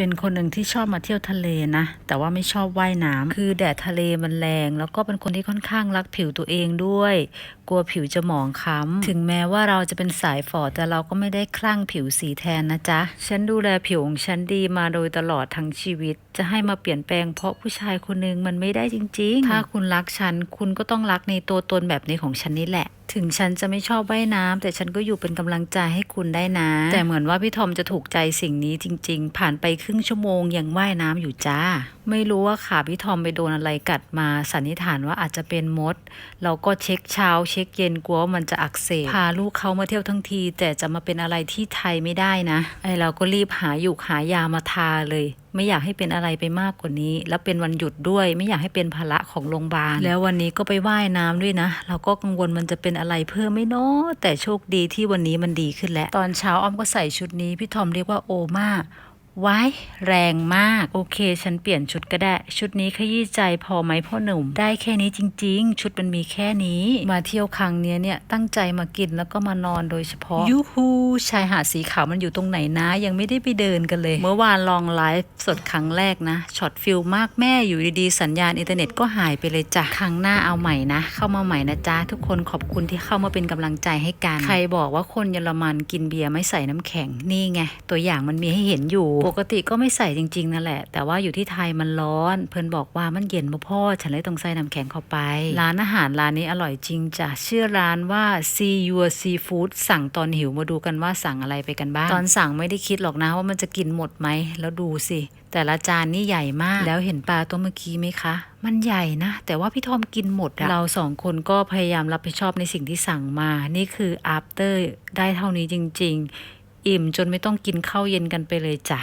เป็นคนหนึ่งที่ชอบมาเที่ยวทะเลนะ แต่ว่าไม่ชอบว่ายน้ำคือแดดทะเลมันแรง แล้วก็เป็นคนที่ค่อนข้างรักผิวตัวเองด้วย กลัวผิวจะหมองคล้ำ ถึงแม้ว่าเราจะเป็นสายฝอแต่เราก็ไม่ได้คลั่งผิวสีแทนนะจ๊ะ ฉันดูแลผิวของฉันดีมาโดยตลอดทั้งชีวิต จะให้มาเปลี่ยนแปลงเพราะผู้ชายคนหนึงมันไม่ได้จริง ๆ ถ้าคุณรักฉัน คุณก็ต้องรักในตัวตนแบบนี้ของฉันนี่แหละ ถึงฉันจะไม่ชอบว่ายน้ำแต่ฉันก็อยู่เป็นกำลังใจให้คุณได้นะ แต่เหมือนว่าพี่ทอมจะถูกใจสิ่งนี้จริง ๆ ผ่านไปครึ่งชั่วโมงยังว่ายน้ำอยู่จ้า ไม่รู้ว่าขาพี่ทอมไปโดนอะไรกัดมาสันนิษฐานว่าอาจจะเป็นมด เราก็เช็คเช้า เช็คเย็นกลัวว่ามันจะอักเสบพาลูกเขามาเที่ยวทั้งที แต่จะมาเป็นอะไรที่ไทยไม่ได้นะไอเราก็รีบหาอยู่หายามาทาเลย ไม่อยากให้เป็นอะไรไปมากกว่านี้ แล้วเป็นวันหยุดด้วย ไม่อยากให้เป็นภาระของโรงพยาบาล แล้ววันนี้ก็ไปว่ายน้ำด้วยนะ เราก็กังวลมันจะเป็นอะไรเพิ่มไม่เนาะแต่โชคดีที่วันนี้มันดีขึ้นแล้ว ตอนเช้าอ้อมก็ใส่ชุดนี้พี่ทอมเรียกว่าโอมา ว้ายแรงมาก โอเค ฉันเปลี่ยนชุดก็ได้ ชุดนี้ขยี้ใจพอไหมพ่อหนุ่ม ได้แค่นี้จริง ๆ ชุดมันมีแค่นี้ มาเที่ยวครั้งเนี้ยเนี่ย ตั้งใจมากินแล้วก็มานอนโดยเฉพาะ ยูฮูชายหาดสีขาวมันอยู่ตรงไหนนะ ยังไม่ได้ไปเดินกันเลย เมื่อวานลองไลฟ์สดครั้งแรกนะช็อตฟิลมากแม่อยู่ดีๆ สัญญาณอินเทอร์เน็ตก็หายไปเลยจ้ะครั้งหน้าเอาใหม่นะ เข้ามาใหม่นะจ๊ะทุกคนขอบคุณที่เข้ามาเป็นกำลังใจให้กันใครบอกว่าคนเยอรมันกินเบียร์ไม่ใส่น้ำแข็งนี่ไงตัวอย่างมันมีให้เห็นอยู่ปกติก็ไม่ใส่จริง ๆ นั่นแหละ แต่ว่าอยู่ที่ไทยมันร้อน เพื่อนบอกว่ามันเย็นบ่พ่อ ฉันเลยต้องใส่น้ำแข็งเข้าไป ร้านอาหารร้านนี้อร่อยจริงจ้ะชื่อร้านว่า See Your Seafood สั่งตอนหิวมาดูกันว่าสั่งอะไรไปกันบ้าง ตอนสั่งไม่ได้คิดหรอกนะว่ามันจะกินหมดไหม แล้วดูสิ แต่ละจานนี่ใหญ่มาก แล้วเห็นปลาตัวเมื่อกี้ไหมคะ มันใหญ่นะ แต่ว่าพี่ทอมกินหมดอะเราสองคนก็พยายามรับผิดชอบในสิ่งที่สั่งมา นี่คือ after ได้เท่านี้จริง ๆ อิ่มจนไม่ต้องกินข้าวเย็นกันไปเลยจ้ะ